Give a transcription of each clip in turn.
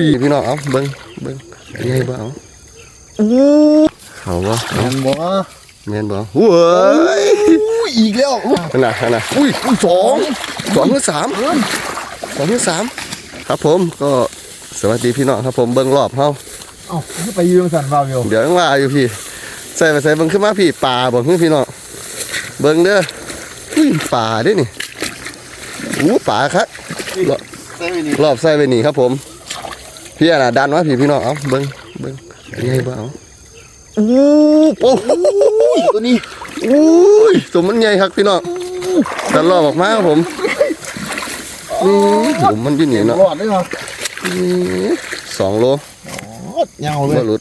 ยพี่น้องเอาเบิ้งเบิ้งยังไงบ้างเอาเขาบ่แมนบ่แม่นบ่เว้ยอีกแล้วขนาดขนาดอุ้ยอุ้ยสองสองหรือสามสองหรือสามครับผมก็สวัสดีพี่น้องครับผมเบิ้งรอบเฮาเอ้าไปยืมสันเบาอยู่เดี๋ยวยังว่าอยู่พี่ใส่ไปใส่เบิ้งขึ้นมาพี่ป่าบ่ขึ้นพี่น้องเบิ้งเด้ออุ้ยป่าเด้นี่อู้ป่าครับใส่ไปนี่รอบใส่ไปนี่ครับผม พี่อะน่ะดันวะพี่พี่น้องเอาเบิ้งเบิ้งยังไงบ้างเอาอู้โอ้โหตัวนี้อุ้ยสมมันใหญ่ครับพี่น้องดันรอบออกมาครับผมอืมผมมันอยืนนี่เนาะรอดได้เหรออืมสองโลเงาเลบ่ยหลุด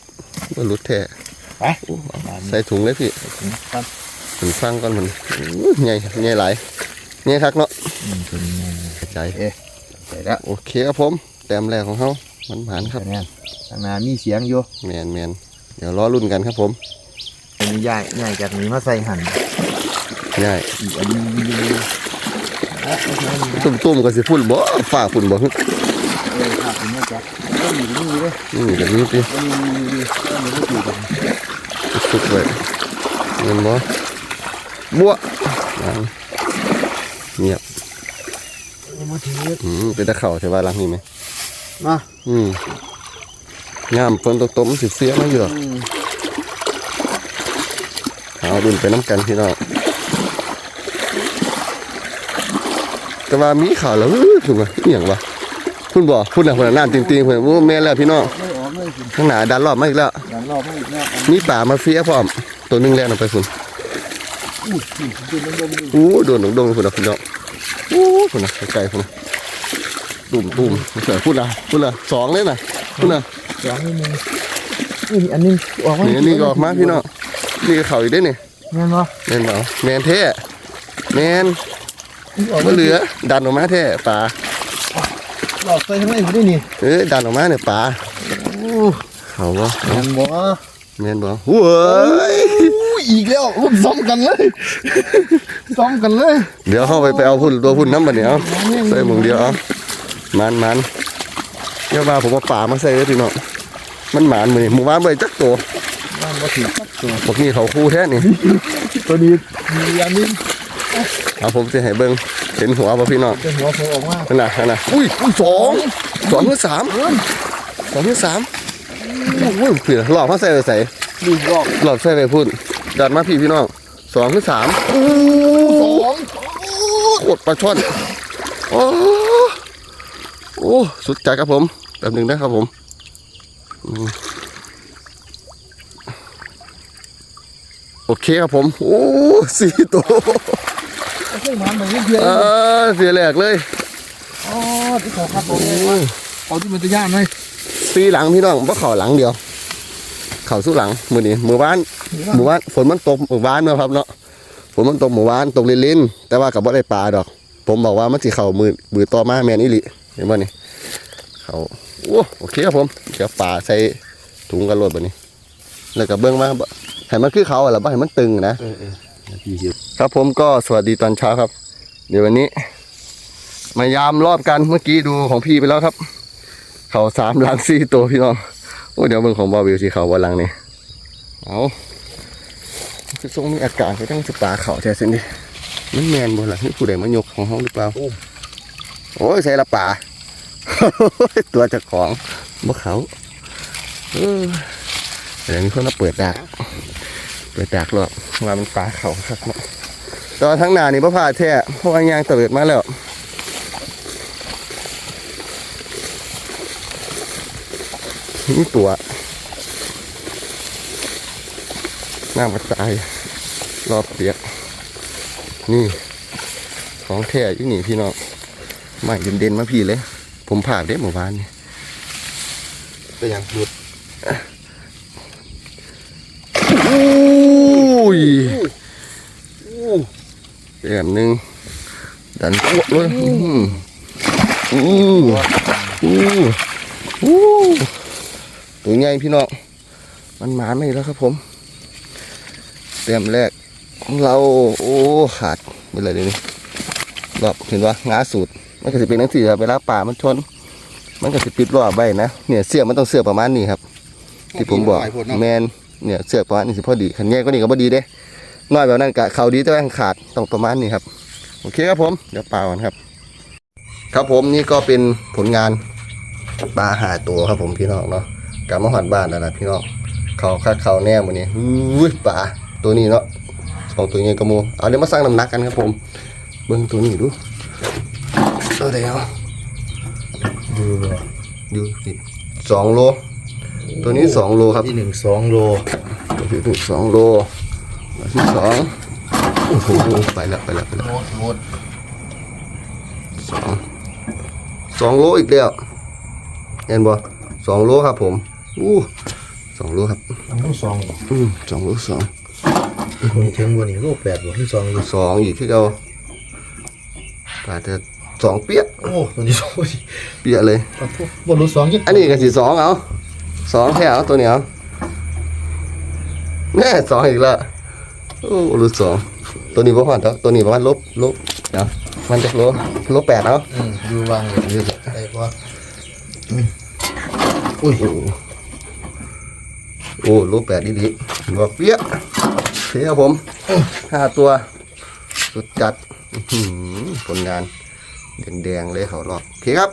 บ่หลุดแท้ไปใส่ถุงเลยพี่ครับถึงฟังก่อนมันอู้ใหญ่ใหญ่หลายใหญ่คักเนาะตัวนี้ใจใส่แล้วโอเคครับผมแต้มแรกของเขา มันผ่านครับแมนทางนามีเสียงอยู่แมนแมนเดี๋ยวรอรุ่นกันครับผมอันนี้ใหญ่ใหญ่จากนี้มาใส่หั่นง่ายอีกอันนี้ตุ้มตุ้มๆก็สิพุ่นบ่ฝ่าพุ่นบ่ฮึเออครับนี่จักก็มีนี่เลยนี่แบบนี้ติก็มีมีมีก็มีก็อยู่กันสุดๆเลยเงินบ่บัวอ่าเงียบมาถืออืมเป็นตะเข่าใช่ป่ะหลังนี่ไหม มาอืมงามฝนตกตมนสิเสียมาอยู่หรอกเอาดุนไปน้ำกันพี่น้องแต่ว่ามีข่าวแล้วถูกไหมอหย่างวะคุณบอกคุณน่ะคุณน่ะน้ำจริงๆคุณว่าแม่นแล้วพี่น้องไม่ออกเลยสิข้างหน้าดันรอบมาอีกแล้วอย่างรอบไม่อีกแล้วอันมีป่ามาเฟียพร้อม ตัวหนึงแล่นออกไปคุณอู้หูดูมันดมดูอู้โดนหนงดงคุณนะพี่น้องอู้คุณนะไกลๆคุณนะ ตุ่มตุ่มเสือคุณนะคุณนะสองเลยนะคุณนะสองนิดนึงนี่อันนี้ออกมานี่อันนี่ก็ออกมาพี่น้องนี่ก็เข่าอีกได้นี่แม่นบ่แมนเปล่าแมนเท่แมนออกมาเหลือ ดันออกมาแท้ป่าหลอกใส่ข้างในอยู่ด้วยนี่เอ้ยดันออกมาเนี่ยป่าอู้เขาบ่แม่นบ่แมนบ่เว้ยอู้อีกแล้วรุ่นซ้อมกันเลยซ้อมกันเลย เดี๋ยวเข้าไปไปเอาพุ่นตัวพุ่นน้ำบัดเนี้ยเอาใส่หมึงเดียวเอา มันมันเดี๋ยวมาผมเอาป่ามาใส่เลยพี่น้องมันหมานมือนี่หมู่บ้านไปจักตัวบ้านบ่ถือสักตัวพวกนี้เขาคู่แท้นี่ ตัวนี้มีอันนี้เอาผมจะให้เบิ่งเห็นหัวป่ะพี่น้องจะหัวโผล่ออกมานั่นน่ะนั่นน่ะอุ้ยอุ้ยสองสองหรือสามสองหรือสามโอ้ยเผื่อหลอกมาใส่ไปใส่ดูรอบหลอดใส่ไปพุ่นดันมาพี่พี่น้องสองหรือสามสองกดปลาช่อนโอ้ โอ้สุดใจครับผมแบบหนึ่งนะครับผมอืมโอเคครับผม โอ้สี่ตัวเอาขึ้นมาแบบนี้เดียวเออเสียแหลกเลยอ๋อที่เขาครับผมเอาที่มันจะย่านเลยสี่หลังพี่น้องเพราะเขาหลังเดียว เขาสู้หลังมือนี้มือบ้านหมู่บ้านฝนมันตกหมู่บ้านเนาะครับเนาะฝนมันตกหมู่บ้านตกลินๆแต่ว่ากับบ่ได้ปลาดอก ผมบอกว่ามันสิเข่ามือมือต่อมาแมนอีหลิ เห็นบ่นี่เขาโอ้โอเคครับผมเดี๋ยวปลาใส่ถุงกันรถบ่นี้ แล้วก็เบื้องมาบ่ให้มันคือเขาอะล่ะบ่ให้มันตึงนะเออเออพี่ชิวครับผมก็สวัสดีตอนเช้าครับ เดี๋ยววันนี้ มายามรอบกันเมื่อกี้ดูของพี่ไปแล้วครับ เขาสามหลังสี่ตัวพี่น้องโอ้เดี๋ยวเบิ่งของบอวิวสิเขาวันหลังนี่เอาคือทรงมีอากาศก็ต้องสปาเขาแท้สินี่มันแมนบ่ล่ะนี่ผู้ใดมายกของเขาหรือเปล่า โอ้ยใส่ละป่าตัวเจ้าของบ่เขาเดี๋ยวมีคนมาเปิดดักเปิดดักหรอกว่ามันปลาเขาครับตอนทั้งหนานี่พ่พาดแท้เพราะว่ายางเติดมาแล้วนี่ตัวหน้ากระจายรอบเปียก นี่ ของแท้อยี่นี่พี่น้อง ไม่เด่นๆมาพี่เลย ผมผ่าได้หมู่บ้านนี่ก็ยังหลุดอุ้ยแบบหนึ่งดันอ้วกเลยอืมอู้อู้อู้ตัวใหญ่พี่น้องมันหมาไม่แล้วครับผมเต็มแรกของเรา โอ้ขาดไปเลยเดี๋ยวนี้รอบเห็นว่างาสูตร มันก็จะเป็นหนังสือเวลาป่ามันชน มันก็จะปิดรอบไว้นะเนี่ยเสือกมันต้องเสือกประมาณนี้ครับ ที่ผมบอกหน่ยโพดเนาะแมนเนี่ยเสือกประมาณนี้สิพอดีขันแย่ก็นี่ก็พอดีเด้น้อยแบบนั้นกะเขาดีแต่ว่าขาดต้องประมาณนี้ครับโอเคครับผมเดี๋ยวเปล่ากันครับ ครับผมนี่ก็เป็นผลงานปลาหาตัวครับผมพี่น้องเนาะกลับมาหอดบ้านแล้วนะพี่น้องเขาคัดเขาแน่หมดนี้อุ้ยปลาตัวนี้เนาะสองตัวนี้กระมูเอาเดี๋ยวมาสร้างน้ำหนักกันครับผม เบิ้งตัวนี้ดู ตัวเดียวดูดูสิสองโล ตัวนี้สองโลครับที่หนึ่งสองโลตัวที่หนึ่งสองโลตัวที่สองโอ้โหไปแล้วไปแล้วไปแล้วโลดโลดสองสองโลอีกแล้วเห็นบ่สองโลครับผมอู้สองโลครับมันต้องสองอืมสองโลสองมีถึงกว่านี้โลแปดบ่ที่สองอยู่สองอีกที่เราอาจจะ สองเปียกโอ้ตัวนี้สองเปียกเลยบนรู้สองยังอันนี้ก็สิสองเอาสองแถวตัวเหนียวแน่สองอีกแล้วโอ้รู้สองตัวนี้ประมาณเท่าตัวนี้ประมาณลบลบเดี๋ยวมันจะลบลบแปดเอาอืมดูวางเลยเดี๋ยวได้ปะอุ้ยโอ้โอ้ลบแปดดีดีบอกเปี้ยะโอเคครับผมห้าตัว สุดจัดอื้อหือผลงาน แดงๆเลยเขารอกโอเคครับ